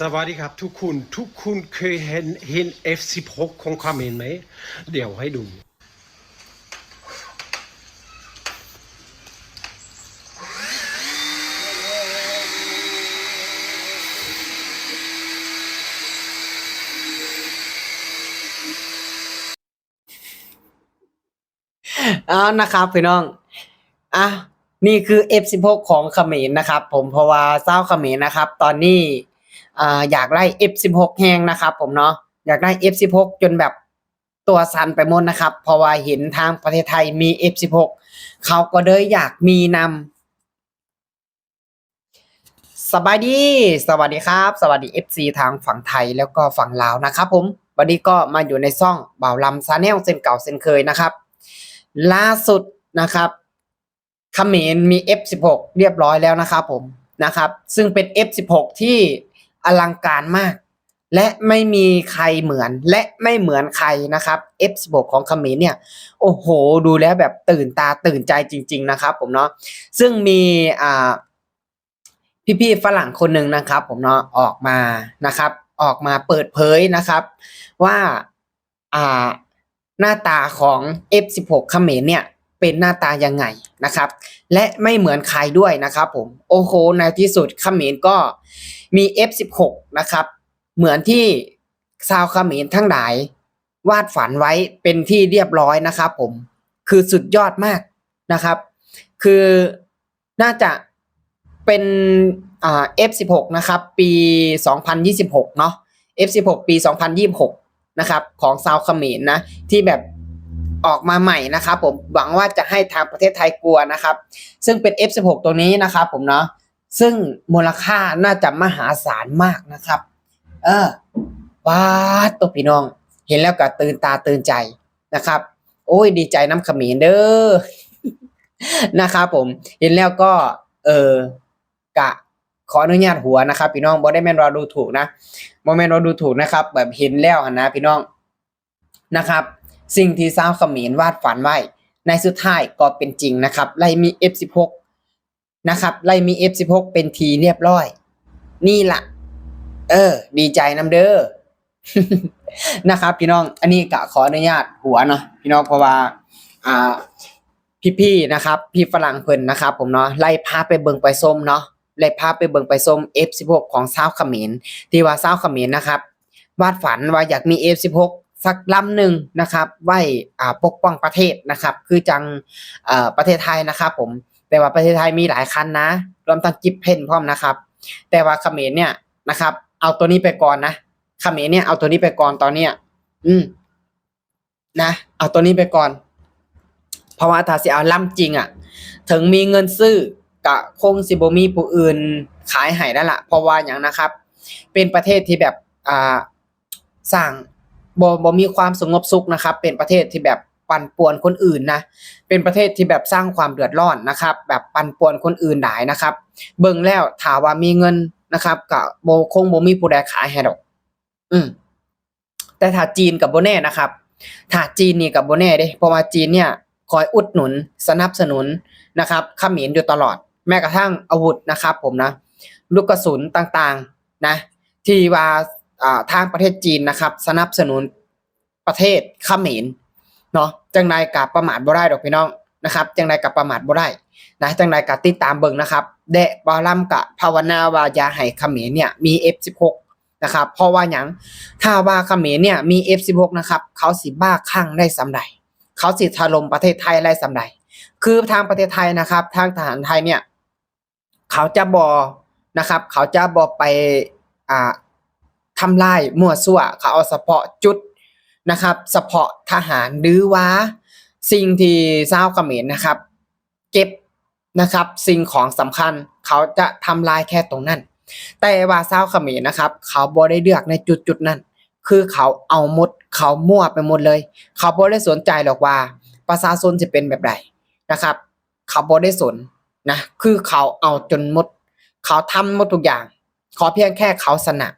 สวัสดีครับทุกคุณทุกคุณเคยเห็นเห็น F16 ของคาเมนไหม เดี๋ยวให้ดู เอานะครับพี่น้อง อะ นี่คือ F16 ของเขมรนะครับ ผมเพราะว่าเศร้าเขมรนะครับ ตอนนี้ อยากไล่ F16 แห้งนะครับผมเนาะอยากได้ F16 จนแบบตัวสั่นไปหมดนะครับ เพราะว่าเห็นทางประเทศไทยมี F16 เขาก็เลยอยากมีนำสบายดีสวัสดีครับ สวัสดี FC ทางฝั่งไทยแล้วก็ฝั่งลาวนะครับผมวันนี้ก็มาอยู่ในซ่องบ่าวลำซาแนลเส้นเก่าเส้นเคยนะครับ ล่าสุดนะครับเขมรมี F16 เรียบร้อยแล้วนะครับผมนะครับ ซึ่งเป็น F16 ที่ อลังการมาก และไม่มีใครเหมือนและไม่เหมือนใครนะครับ F16 ของเขมรเนี่ย โอ้โห ดูแล้วแบบตื่นตาตื่นใจจริง ๆ นะครับ ผมเนาะซึ่งมีอ่าพี่ๆฝรั่งคนหนึ่งนะครับ ผมเนาะออกมานะครับ ออกมาเปิดเผยนะครับ ว่าอ่าหน้าตาของ F16 เขมรเนี่ย เป็นหน้าตายังไงนะครับ และไม่เหมือนใครด้วยนะครับผมโอ้โหในที่สุดขมรก็มี F16 นะครับ เหมือนที่ชาวขมรทั้งหลายวาดฝันไว้เป็นที่เรียบร้อยนะครับผมคือสุดยอดมากนะครับ คือน่าจะเป็นอ่า F16 นะครับ ปี 2026 เนาะ F16 ปี 2026 นะครับ ของซาวเมรนะ ที่แบบ ออกมาใหม่นะครับผมหวังว่าจะให้ทางประเทศไทยกลัวนะครับ ซึ่งเป็น F16 ตัวนี้นะครับผมเนาะซึ่งมูลค่าน่าจะมหาศาลมากนะครับ เออว้าตัวพี่น้อง เห็นแล้วก็ตื่นตาตื่นใจนะครับ โอ้ยดีใจน้ำขมรเด้อนะครับผมเห็นแล้วก็เออกะขออนุญาตหัวนะครับ พี่น้องบ่ได้แม่นเราดูถูกนะบ่แม่นเราดูถูกนะครับ แบบเห็นแล้วนะพี่น้องนะครับ สิ่งที่สาวเขมรวาดฝันไว้ ในสุดท้ายก็เป็นจริงนะครับไล่มี F16 นะครับไล่มี F16 เป็นทีเรียบร้อย นี่ละเออ ดีใจน้ำเด้อนะครับ พี่น้องอันนี้กะขออนุญาตหัวเนาะพี่น้องเพราะว่า อ่า พี่ๆนะครับ พี่ฝรั่งเพิ่นนะครับ ผมเนาะไล่พาไปเบิงไปส้มเนาะไล่พาไปเบิงไปส้ม F16 ของชาวเขมรที่ว่าชาวเขมรนะครับ วาดฝันว่าอยากมี F16 สักลำหนึ่งนะครับไว้อ่าปกป้องประเทศนะครับ คือจังอ่อประเทศไทยนะครับ ผม แต่ว่าประเทศไทยมีหลายคันนะรวมทั้งจิบเพนพร้อมนะครับ แต่ว่าเขมรเนี่ยนะครับ เอาตัวนี้ไปก่อนนะเขมรเนี่ยเอาตัวนี้ไปก่อนตอนเนี้ยอืมนะเอาตัวนี้ไปก่อน เพราะว่าถ้าสิเอาล่ำจริงอะ ถึงมีเงินซื้อกะคงสิบมีผู้อื่นขายให้แล้วล่ะเพราะว่าอย่างนะครับ เป็นประเทศที่แบบอ่าสร้าง บ่บ่มีความสงบสุขนะครับ เป็นประเทศที่แบบปั่นป่วนคนอื่นนะ เป็นประเทศที่แบบสร้างความเดือดร้อนนะครับ แบบปั่นป่วนคนอื่นหลายนะครับ เบิ่งแล้วถาว่ามีเงินนะครับก็บ่คงบ่มีผู้ใดขายให้ดอก อืม แต่ถ้าจีนกับโบแน่นะครับ ถ้าจีนนี่กับโบแน่เด้เพราะว่าจีนเนี่ยคอยอุดหนุนสนับสนุนนะครับขมรอยู่ตลอด แม้กระทั่งอาวุธนะครับ ผมนะ ลูกกระสุนต่างๆ นะ ที่ว่า ทางประเทศจีนนะครับ สนับสนุนประเทศเขมรเนาะจังใดกับประมาทบ่ได้ดอกพี่น้องนะครับจังใดกับประมาทบ่ได้นะจังใดกับติดตามเบิ่งนะครับแดะบาลัมกะภาวนาว่าย่าให้เขมรเนี่ยมี F16 นะครับเพราะว่าหยังถ้าว่าเขมรเนี่ยมี F16 นะครับเขาสิบ้าคลั่งได้สำใดเขาสิถล่มประเทศไทยได้สำใดคือทางประเทศไทยนะครับ ทางทหารไทยเนี่ย เขาจะบอนะครับ เขาจะบอไปอ่า ทำลายมั่วซั่วเขาเอาเฉพาะจุดนะครับเฉพาะทหารหรือว่าสิ่งที่ชาเขมรนะครับ เก็บนะครับสิ่งของสำคัญเขาจะทำลายแค่ตรงนั้น แต่ว่าชาเขมรนะครับ เขาบ่ได้เลือกในจุดจุดนั้น คือเขาเอาหมดเขามั่วไปหมดเลย เขาบ่ได้สนใจหรอกว่าประชาชนจะเป็นแบบใดนะครับ เขาบ่ได้สนนะคือเขาเอาจนหมด เขาทำหมดทุกอย่าง ขอเพียงแค่เขาสนับ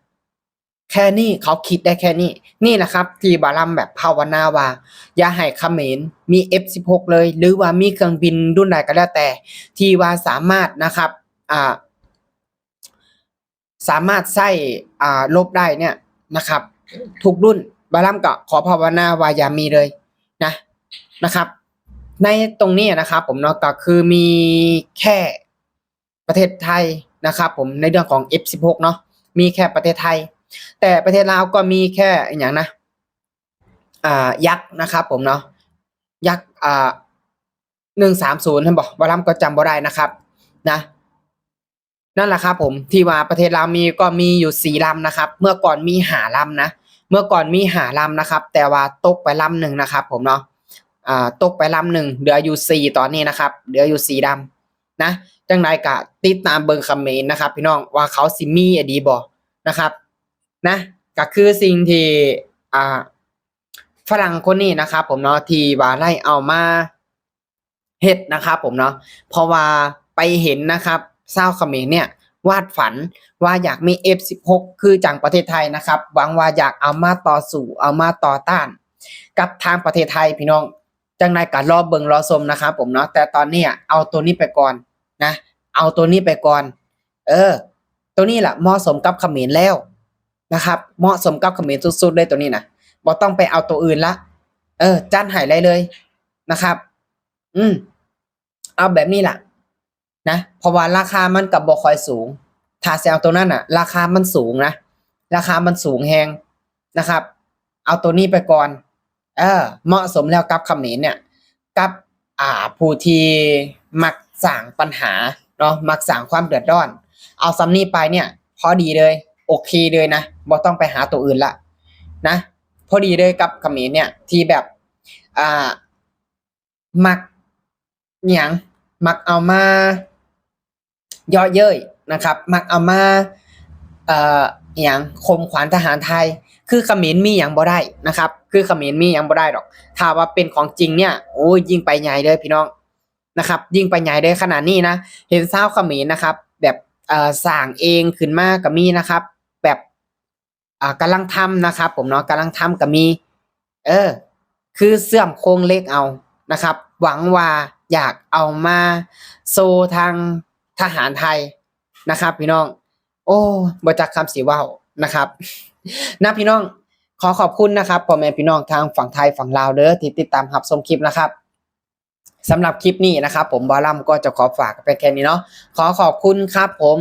แค่นี้เขาคิดได้แค่นี้ นี่แหละครับที่บาลัมแบบภาวนาว่า อย่าให้เขมรมี F16 เลย หรือว่ามีเครื่องบินรุ่นใดก็แล้วแต่ ที่ว่าสามารถนะครับอ่าสามารถใส่อ่าลบได้เนี่ยนะครับ ทุกรุ่นบาลัมก็ขอภาวนาว่าอย่ามีเลยนะนะครับ ในตรงนี้นะครับ ผมเนาะก็คือมีแค่ประเทศไทยนะครับ ผมในเรื่องของ F16 เนาะมีแค่ประเทศไทย แต่ประเทศลาวก็มีแค่อย่างนะอ่ายักษ์นะครับ ผมเนาะยักษ์อ่าหนึ่งสามศูนย์ท่านบอกวารัมก็จำบ่ได้นะครับนะนั่นแหละครับผมที่ว่าประเทศลาวมีก็มีอยู่สี่ลำนะครับ เมื่อก่อนมีหาลำนะเมื่อก่อนมีหาลำนะครับ แต่ว่าตกไปลำหนึ่งนะครับ ผมเนาะอ่าตกไปลำหนึ่งเหลืออยู่สี่ตอนนี้นะครับเหลืออยู่สี่ลำนะจังไรกะติดตามเบิงคอมเมนต์นะครับ พี่น้องว่าเขาซิมีอดีบอนะครับ นะก็คือสิ่งที่อ่าฝรั่งคนนี้นะครับผมเนาะที่ว่าไล่เอามาเฮ็ดนะครับผมเนาะเพราะว่าไปเห็นนะครับเศร้าเขมรเนี่ยวาดฝันว่าอยากมี F16 คือจังประเทศไทยนะครับหวังว่าอยากเอามาต่อสู้เอามาต่อต้าน กับทางประเทศไทยพี่น้องจังในการรอเบิงรอชมนะครับผมเนาะแต่ตอนนี้เอาตัวนี้ไปก่อนนะ เอาตัวนี้ไปก่อน เออ ตัวนี้แหละเหมาะสมกับเขมรแล้ว นะครับเหมาะสมกับเขมรสุดๆเลยตัวนี้นะบ่ต้องไปเอาตัวอื่นละ เออจ้านหายไรเลยนะครับ อืม เอาแบบนี้แหละนะเพราะว่าราคามันกับบ่ค่อยสูง ถ้าเอาตัวนั้นอะ ราคามันสูงนะราคามันสูงแฮงนะครับ เอาตัวนี้ไปก่อน เออ เหมาะสมแล้วกับเขมรเนี่ย กับอ่าผู้ที่มักสร้างปัญหาเนาะมักสร้างความเดือดร้อน เอาซัมนี้ไปเนี่ย พอดีเลย โอเคเลยนะบ่ต้องไปหาตัวอื่นละนะ พอดีเลยกับเขมรเนี่ย ที่แบบอ่ามักหยังมักเอามาย่อเย้ยนะครับ มักเอามาเอ่อหยังคมขวัญทหารไทย คือเขมรมีหยังบ่ได้นะครับ คือเขมรมีหยังบ่ได้ดอก ถ้าว่าเป็นของจริงเนี่ย โอ้ยยิ่งไปใหญ่เลยพี่น้องนะครับ ยิ่งไปใหญ่เลยขนาดนี้นะ เห็นเศร้าวเขมรนะครับ แบบเอ่อสร้างเองขึ้นมาก็มีนะครับ อ่ากำลังทำนะครับ ผมเนาะกำลังทำก็มี เออ คือเสื่อมโครงเล็กเอานะครับ หวังว่าอยากเอามาโซทางทหารไทยนะครับ พี่น้อง โอ้บจักคำสีว่าวนะครับนะพี่น้องขอขอบคุณนะครับพ่อแม่พี่น้องทางฝั่งไทยฝั่งลาวเด้อที่ติดตามรับชมคลิปนะครับสำหรับคลิปนี้นะครับ ผมบอลลัมก็จะขอฝากไปแค่นี้เนาะขอขอบคุณครับผม